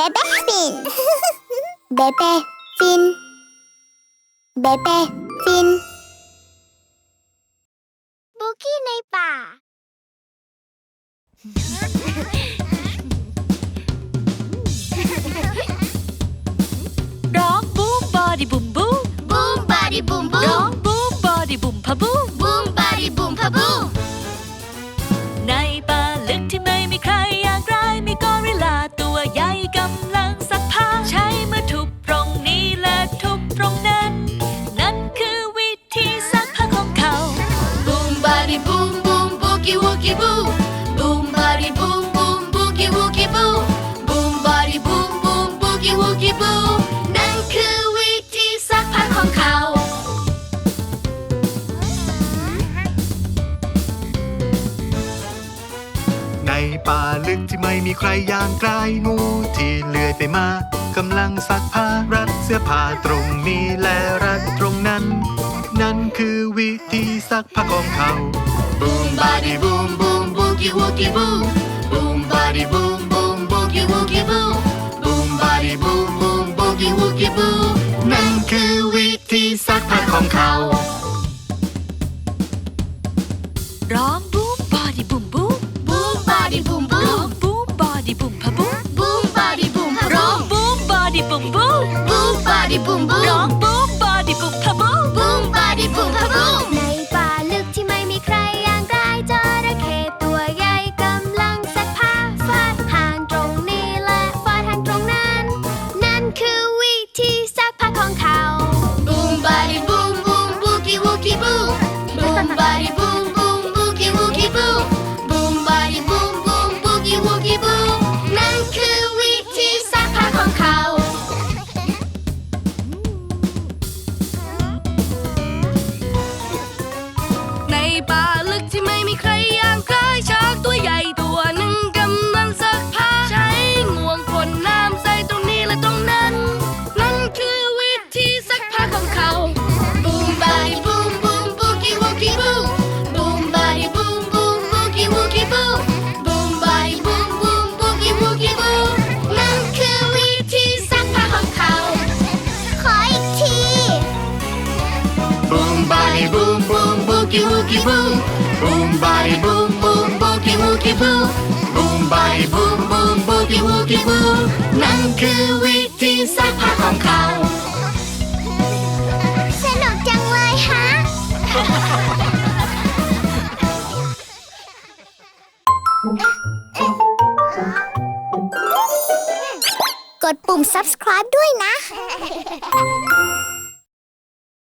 Bebek Fin. Bebek Fin. Bebek Fin. Buki Nepa. นั่นคือวิธีซักผ้าของเขา ในป่าลึกที่ไม่มีใครย่างกลงูที่เลื้อยไปมากำลังซักผ้ารัดเสื้อผ้าตรงนี้และรัดตรงนั้น นั่นคือวิธีซักผ้าของเขาบูมบาดีบู boogie woogie boo. Boom body boom boom boogie woogie boo. Boom body boom boom boogie woogie boo. นั่นคือวิธีซักผ้าของเขาร้องบูมบอดี้บุมบูม Boom body boom ร้อง boom. บูมบอดี้บุมพะบูม Boom body boom ร้องบูมบอดี้บุมบูม Boom body boom ร้อง boom. บูมบอดี้บุมพะ bye. boogie woogie boo. Boom body boom boom boogie woogie boo. Boom body boom boom boogie woogie boo. นั่นคือวิธีซักผ้าของเขาสนุกจังเลยฮะกดปุ่ม subscribe ด้วยนะ